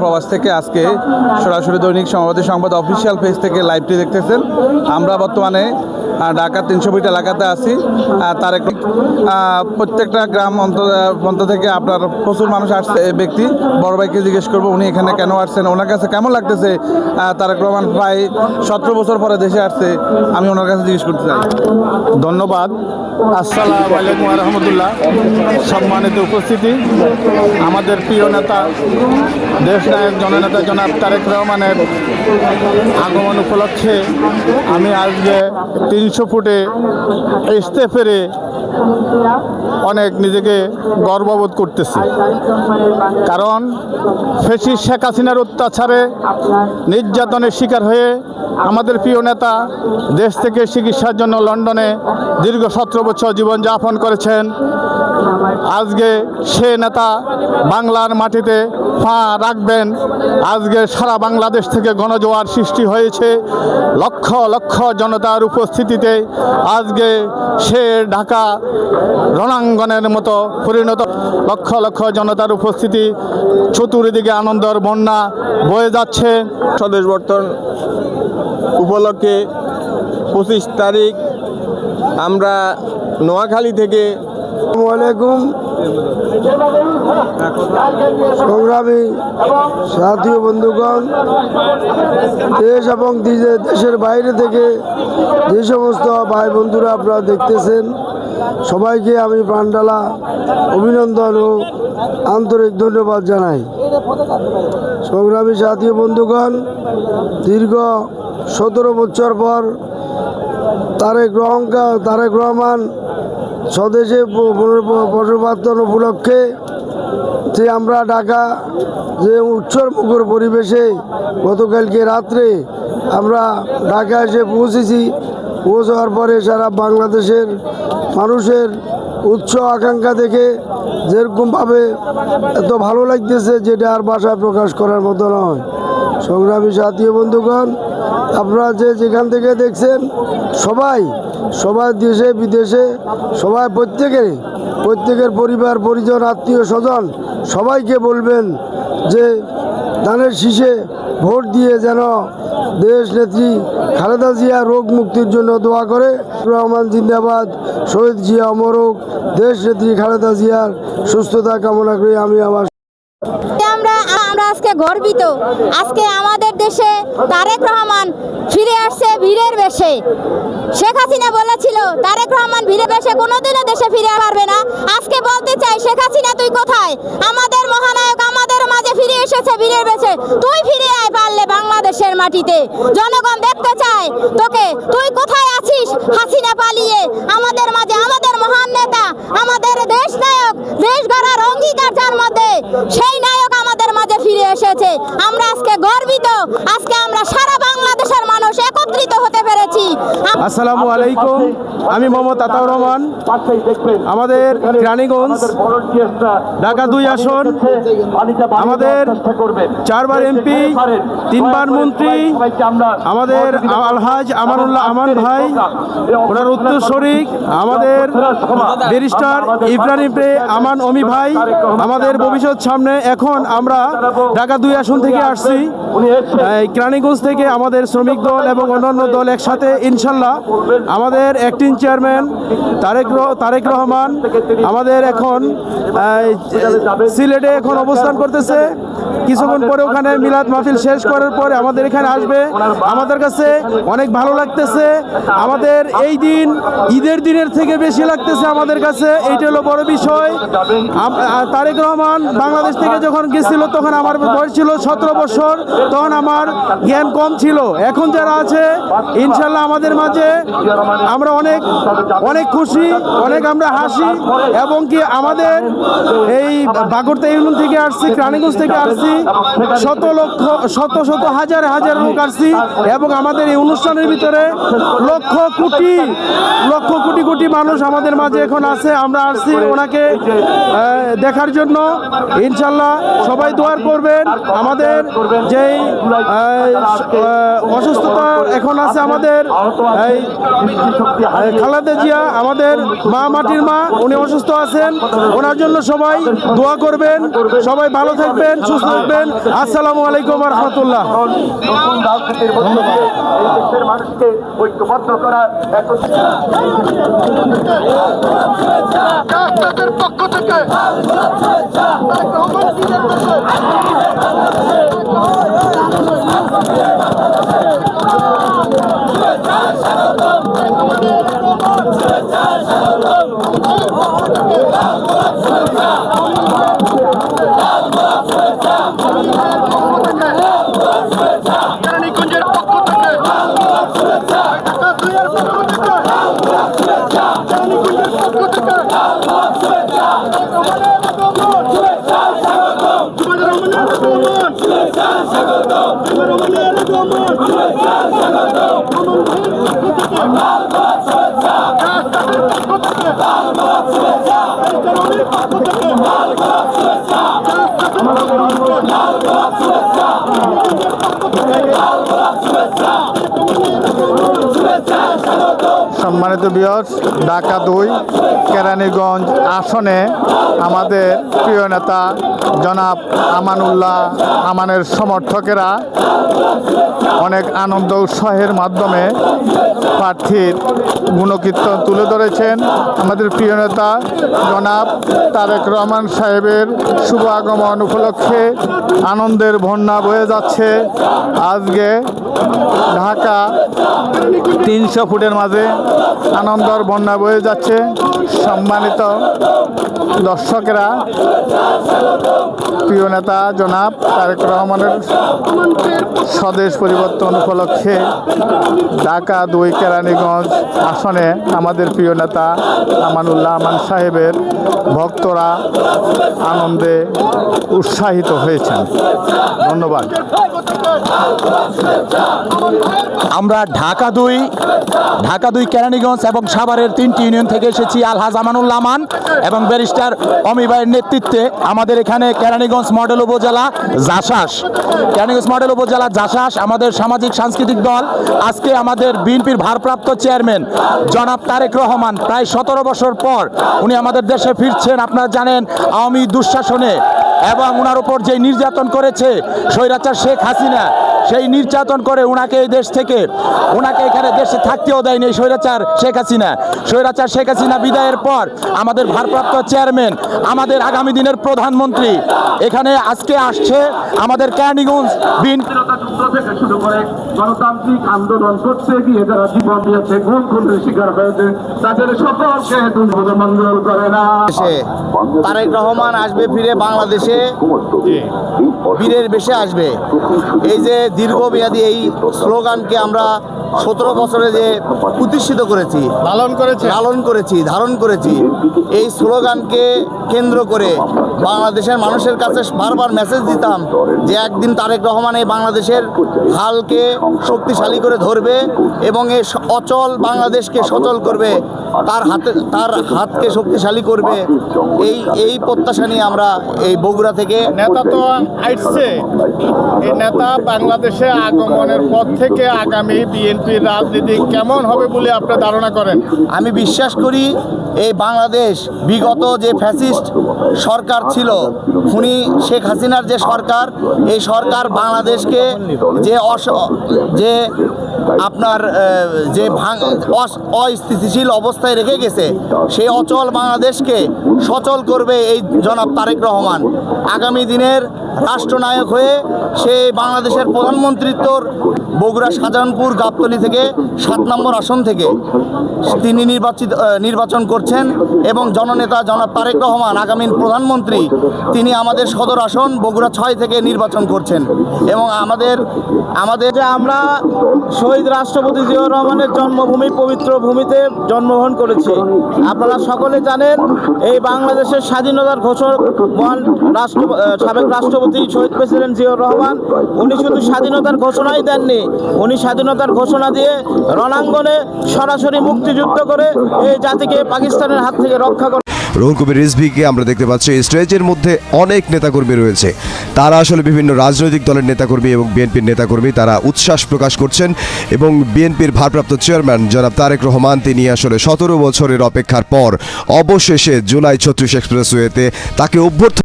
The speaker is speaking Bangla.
প্রবাস থেকে আজকে সরাসরি দৈনিক সমাবেশ সংবাদ অফিসিয়াল পেজ থেকে লাইভটি দেখতেছেন। আমরা বর্তমানে আহ, ঢাকা তিনশো ফিট এলাকাতে আছি। তার প্রত্যেকটা গ্রাম অন্ত থেকে আপনার প্রচুর মানুষ আসছে ব্যক্তি। বড় ভাইকে জিজ্ঞেস করব উনি এখানে কেন আসছেন? ওনার কাছে কেমন লাগতেছে? তারেক রহমান প্রায় সতেরো বছর পরে দেশে আসছে। আমি ওনার কাছে জিজ্ঞেস করতে চাই। ধন্যবাদ। আসসালামু আলাইকুম রহমতুল্লাহ। সম্মানিত উপস্থিতি। আমাদের প্রিয় নেতা দেশ নায়ক জননেতা জনাব তারেক রহমানের আগমন উপলক্ষে আমি আজকে তিনশো ফুটে আসতে পেরে অনেক নিজেকে গর্ববোধ করতেছি। কারণ ফেসি শেখ হাসিনার অত্যাচারে নির্যাতনের শিকার হয়ে আমাদের প্রিয় নেতা দেশ থেকে চিকিৎসার জন্য লন্ডনে দীর্ঘ সতেরো বছর জীবনযাপন করেছেন। আজকে সে নেতা বাংলার মাটিতে পা রাখবেন। আজকে সারা বাংলাদেশ থেকে গণজোয়ার সৃষ্টি হয়েছে। লক্ষ লক্ষ জনতার উপস্থিতিতে আজকে সে ঢাকা রণাঙ্গনের মতো পরিণত। লক্ষ লক্ষ জনতার উপস্থিতি চতুর্দিকে আনন্দর বন্যা বয়ে যাচ্ছে। স্বদেশ বর্তন উপলক্ষে পঁচিশ তারিখ আমরা নোয়াখালী থেকে সংগ্রামী সাথী বন্ধুগণ, দেশ এবং দেশের বাইরে থেকে যে সমস্ত ভাই বন্ধুরা আপনারা দেখতেছেন, সবাইকে আমি প্রাণডালা অভিনন্দন ও আন্তরিক ধন্যবাদ জানাই। সংগ্রামী সাথী বন্ধুগণ, দীর্ঘ সতেরো বছর পর তারেক রহঙ্কা তারেক রহমান স্বদেশে প- উপলক্ষে যে আমরা ঢাকা যে উৎসর মুখর পরিবেশে গতকালকে রাত্রে আমরা ঢাকা এসে পৌঁছেছি। পৌঁছার পরে সারা বাংলাদেশের মানুষের উচ্চ আকাঙ্ক্ষা দেখে যেরকমভাবে এত ভালো লাগতেছে, যেটা আর বাসায় প্রকাশ করার মতো নয়। সংগ্রামী সাথী বন্ধুগণ, আপনারা যে যেখান থেকে দেখছেন, সবাই সবাই দেশে, বিদেশে, সবাই প্রত্যেকের প্রত্যেকের পরিবার, পরিজন, আত্মীয়, স্বজন, সবাইকে বলবেন যে ধানের শীষে ভোট দিয়ে যেন দেশ নেত্রী খালেদা জিয়া রোগ মুক্তির জন্য দোয়া করে। রহমান জিন্দাবাদ, শহীদ জিয়া অমরক দেশ নেত্রী খালেদা জিয়ার সুস্থতা কামনা করে, আমি আমার গর্বিত। আজকে আমাদের দেশে তারেক রহমান ফিরে আসছে বীরের বেশে। শেখ হাসিনা বলেছিল, তারেক রহমান বীরের বেশে কোনোদিনও দেশে ফিরে পারবে না। আজকে বলতে চাই, শেখ হাসিনা, তুই কোথায়? আমাদের মহানায়ক আমাদের মাঝে ফিরে এসেছে বীরের বেশে। তুই ফিরে আয় পারলে বাংলাদেশের মাটিতে। জনগণ দেখতে চায় তোকে। তুই কোথায় আছিস? হাসিনা পালিয়ে আমাদের মাঝে। আমাদের মহান নেতা, আমাদের দেশ নায়ক দেশ গড়ার অঙ্গীকার যার মধ্যে। সেই ফিরে এসেছে। আমরা আজকে গর্বিত। আজকে আমরা সারা বাংলাদেশের মানুষ একত্রিত হতে পেরেছি আম- আসসালামু আলাইকুম। আমি মোহাম্মদ আতাউর রহমান। আমাদের রানীগঞ্জ, ঢাকা দুই আসন। আমাদের চারবার এমপি, তিনবার মন্ত্রী, আমাদের আলহাজ আমানুল্লাহ আমান ভাই, ওনার উত্তর শরিক, আমাদের ব্যারিস্টার ইব্রাহিম আমান অমি ভাই, আমাদের ভবিষ্যৎ সামনে এখন আমরা ঢাকা দুই আসন থেকে আসছি। কেরানীগঞ্জ থেকে আমাদের শ্রমিক দল এবং অন্যান্য দল একসাথে ইনশাল্লাহ আমাদের অ্যাক্টিং চেয়ারম্যান তারেক তারেক রহমান আমাদের এখন সিলেটে এখন অবস্থান করতেছে। কিছুক্ষণ পরে ওখানে মিলাদ মাহফিল শেষ করার পরে আমাদের এখানে আসবে। আমাদের কাছে অনেক ভালো লাগতেছে। আমাদের এই দিন, ঈদের দিনের থেকে বেশি লাগতেছে আমাদের কাছে। এইটা হলো বড় বিষয়। তারেক রহমান বাংলাদেশ থেকে যখন গেছিল, তখন আমার বয়স ছিল সতেরো বছর। তখন আমার জ্ঞান কম ছিল। এখন যারা আছে, ইনশাল্লাহ আমাদের মাঝে আমরা অনেক অনেক খুশি, অনেক আমরা হাসি এবং কি আমাদের এই বাগরতা ইউনিয়ন থেকে আসছি, রানীগঞ্জ থেকে আসছি, শত লক্ষ, শত শত, হাজার হাজার লোক আসছি এবং আমাদের এই অনুষ্ঠানের ভিতরে লক্ষ কোটি লক্ষ কোটি কোটি মানুষ আমাদের মাঝে এখন আছে, আমরা আসছি ওনাকে দেখার জন্য। ইনশাল্লাহ সবাই দোয়ার করবেন। আমাদের যেই অসুস্থতা এখন আছে আমাদের এই এই জিয়া আমাদের মা মাটির মা উনি অসুস্থ আছেন। ওনার জন্য সবাই দোয়া করবেন। সবাই ভালো থাকবেন সুস্থ থাকবেন। আসসালামু আলাইকুম রহমতুল্লাহ। মানুষকে ঐক্যবদ্ধ করা পক্ষ থেকে থেকে ঢাকা দুইয়ের পক্ষ থেকে কেরানীগঞ্জের পক্ষ থেকে জুবাইর রহমানের আগমন জুবাইর রহমানের আগমন রহমান সম্মানিত বিয়স ঢাকা দুই, কেরানীগঞ্জ আসনে আমাদের প্রিয় নেতা জনাব আমানুল্লাহ আমানের সমর্থকেরা অনেক আনন্দ উৎসাহের মাধ্যমে প্রার্থীর গুণকীর্তন তুলে ধরেছেন। আমাদের প্রিয় নেতা জনাব তারেক রহমান সাহেবের শুভ আগমন উপলক্ষে আনন্দের বন্যা বয়ে যাচ্ছে। আজকে ঢাকা তিনশো ফুটের মাঝে আনন্দর বন্যা বয়ে যাচ্ছে। সম্মানিত দর্শকেরা, প্রিয় নেতা জনাব তারেক রহমানের স্বদেশ পরিবর্তন উপলক্ষে ঢাকা দুই কেরানীগঞ্জ আসনে আমাদের প্রিয় নেতা আমানুল্লাহ আমান সাহেবের ভক্তরা আনন্দে উৎসাহিত হয়েছেন। ধন্যবাদ। আমরা ঢাকা দুই ঢাকা দুই কেরানীগঞ্জ এবং সাভারের তিনটি ইউনিয়ন থেকে এসেছি, আলহাজ আমানুল্লাহ আমান এবং ব্যারিস্টার অমি নেতৃত্বে আমাদের এখানে কেরানীগঞ্জ মডেল উপজেলা জাসাস। কেরানীগঞ্জ মডেল উপজেলা জাসাস, আমাদের সামাজিক সাংস্কৃতিক দল। আজকে আমাদের বিএনপির ভারপ্রাপ্ত চেয়ারম্যান জনাব তারেক রহমান প্রায় সতেরো বছর পর উনি আমাদের দেশে ফিরছেন, আপনারা জানেন, আওয়ামী দুঃশাসনে। এবং ওনার উপর যে নির্যাতন করেছে স্বৈরাচার শেখ হাসিনা, সেই নির্যাতন করে ওনাকে এই দেশ থেকে ওনাকে এখানে দেশে থাকতেও দেয়নি এই স্বৈরাচার শেখ হাসিনা। স্বৈরাচার শেখ হাসিনা বিদায়ের পর আমাদের ভারপ্রাপ্ত চেয়ারম্যান, আমাদের আগামী দিনের প্রধানমন্ত্রী এখানে আজকে আসছে, আমাদের ক্যানিগঞ্জ বিন যুদ্ধ থেকে শুরু করে গণতান্ত্রিক আন্দোলন করতে গিয়ে যারা জীবন দিয়েছে গুম খুনের শিকার হয়েছে তাদের সকলকে মঙ্গল করে না। তারেক রহমান আসবে ফিরে বাংলাদেশে। বীরের বেশে আসবে। এই যে দীর্ঘমেয়াদী এই স্লোগানকে আমরা সতেরো বছরে যে প্রতিষ্ঠিত করেছি পালন করেছি। লালন করেছি ধারণ করেছি এই স্লোগানকে কেন্দ্র করে বাংলাদেশের মানুষের কাছে বারবার মেসেজ দিতাম যে একদিন তারেক রহমান এই বাংলাদেশের হালকে শক্তিশালী করে ধরবে এবং এই স- অচল বাংলাদেশকে সচল করবে তার হাতে তার হাতকে শক্তিশালী করবে। এই এই প্রত্যাশা নিয়ে আমরা এই বগুড়া থেকে নেতা তো আসছে। এই নেতা বাংলাদেশে আগমনের পর থেকে আগামী বিএনপির রাজনীতি কেমন হবে বলে আপনি ধারণা করেন? আমি বিশ্বাস করি এই বাংলাদেশ বিগত যে ফ্যাসিস্ট সরকার ছিল। খুনি শেখ হাসিনার যে সরকার, এই সরকার বাংলাদেশকে যে অস, যে আপনার যে অস্থিতিশীল অবস্থায় রেখে গেছে, সেই অচল বাংলাদেশকে সচল করবে এই জনাব তারেক রহমান। আগামী দিনের রাষ্ট্রনায়ক হয়ে সে বাংলাদেশের প্রধানমন্ত্রিত্বর বগুড়া, শাহজাহানপুর, গাবতলী থেকে সাত নম্বর আসন থেকে তিনি নির্বাচিত নির্বাচন করছেন এবং জননেতা জনাব তারেক রহমান আগামী প্রধানমন্ত্রী তিনি আমাদের সদর আসন বগুড়া ছয় থেকে নির্বাচন করছেন এবং আমাদের আমাদের যে আমরা শহীদ রাষ্ট্রপতি জিয়াউর রহমানের জন্মভূমি, পবিত্র ভূমিতে জন্মগ্রহণ করেছি। আপনারা সকলে জানেন, এই বাংলাদেশের স্বাধীনতার ঘোষক মহান রাষ্ট্র সাবেক রাষ্ট্রপতি শহীদ প্রেসিডেন্ট জিয়াউর রহমান, উনি শুধু স্বাধীনতার ঘোষণাই দেননি, উনি স্বাধীনতার ঘোষণা দিয়ে রণাঙ্গনে সরাসরি মুক্তিযুদ্ধ করে এই জাতিকে পাকিস্তানের হাত থেকে রক্ষা করে রুহুল কবির রিজভিকে আমরা দেখতে পাচ্ছি। স্টেজের মধ্যে অনেক নেতাকর্মী রয়েছে। তারা আসলে বিভিন্ন রাজনৈতিক দলের নেতাকর্মী এবং বিএনপির নেতাকর্মী, তারা উচ্ছ্বাস প্রকাশ করছেন এবং বিএনপির ভারপ্রাপ্ত চেয়ারম্যান জনাব তারেক রহমান, তিনি আসলে সতেরো বছরের অপেক্ষার পর অবশেষে জুলাই ছত্রিশ এক্সপ্রেসওয়েতে তাকে অভ্যর্থনা